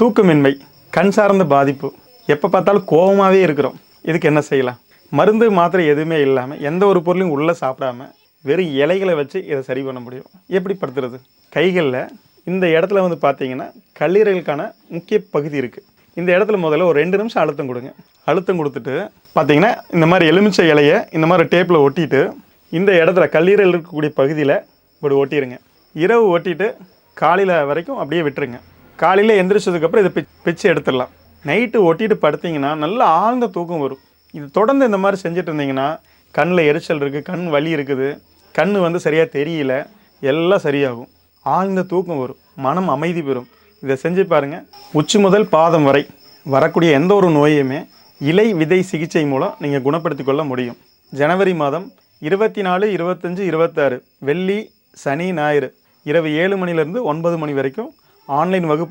தூக்கமின்மை கண் சார்ந்த பாதிப்பு. எப்போ பார்த்தாலும் கோபமாகவே இருக்கிறோம். இதுக்கு என்ன செய்யலாம்? மருந்து மாத்திரை எதுவுமே இல்லாமல் எந்த ஒரு பொருளையும் உள்ளே சாப்பிடாம வெறும் இலைகளை வச்சு இதை சரி பண்ண முடியும். எப்படி படுத்துறது? கைகளில் இந்த இடத்துல வந்து பார்த்தீங்கன்னா கல்லீரலுக்கான முக்கிய பகுதி இருக்குது இந்த இடத்துல முதல்ல ஒரு ரெண்டு நிமிஷம் அழுத்தம் கொடுங்க. அழுத்தம் கொடுத்துட்டு பார்த்தீங்கன்னா இந்த மாதிரி எலுமிச்சை இலையை இந்த மாதிரி டேப்பில் ஒட்டிட்டு இந்த இடத்துல கல்லீரல் இருக்கக்கூடிய பகுதியில் இப்படி ஒட்டிடுங்க இரவு ஒட்டிட்டு காலையில் வரைக்கும் அப்படியே விட்டுருங்க. காலையில் எந்திரிச்சதுக்கப்புறம் இதை பிச் பிச்சு எடுத்துடலாம். நைட்டு ஒட்டிட்டு படுத்தீங்கன்னா நல்லா ஆழ்ந்த தூக்கம் வரும். இது தொடர்ந்து இந்த மாதிரி செஞ்சுட்டு இருந்தீங்கன்னா கண்ணில் எரிச்சல் இருக்குது கண் வலி இருக்குது கண் வந்து சரியாக தெரியல எல்லாம் சரியாகும். ஆழ்ந்த தூக்கம் வரும் மனம் அமைதி பெறும். இதை செஞ்சு பாருங்கள் உச்சி முதல் பாதம் வரை வரக்கூடிய எந்த ஒரு நோயுமே இலை விதை சிகிச்சை மூலம் நீங்கள் குணப்படுத்தி கொள்ள முடியும். ஜனவரி மாதம் இருபத்தி நாலு இருபத்தஞ்சு இருபத்தாறு வெள்ளி சனி ஞாயிறு இரவு ஏழு மணிலேருந்து ஒன்பது மணி வரைக்கும் ஆன்லைன் வகுப்பு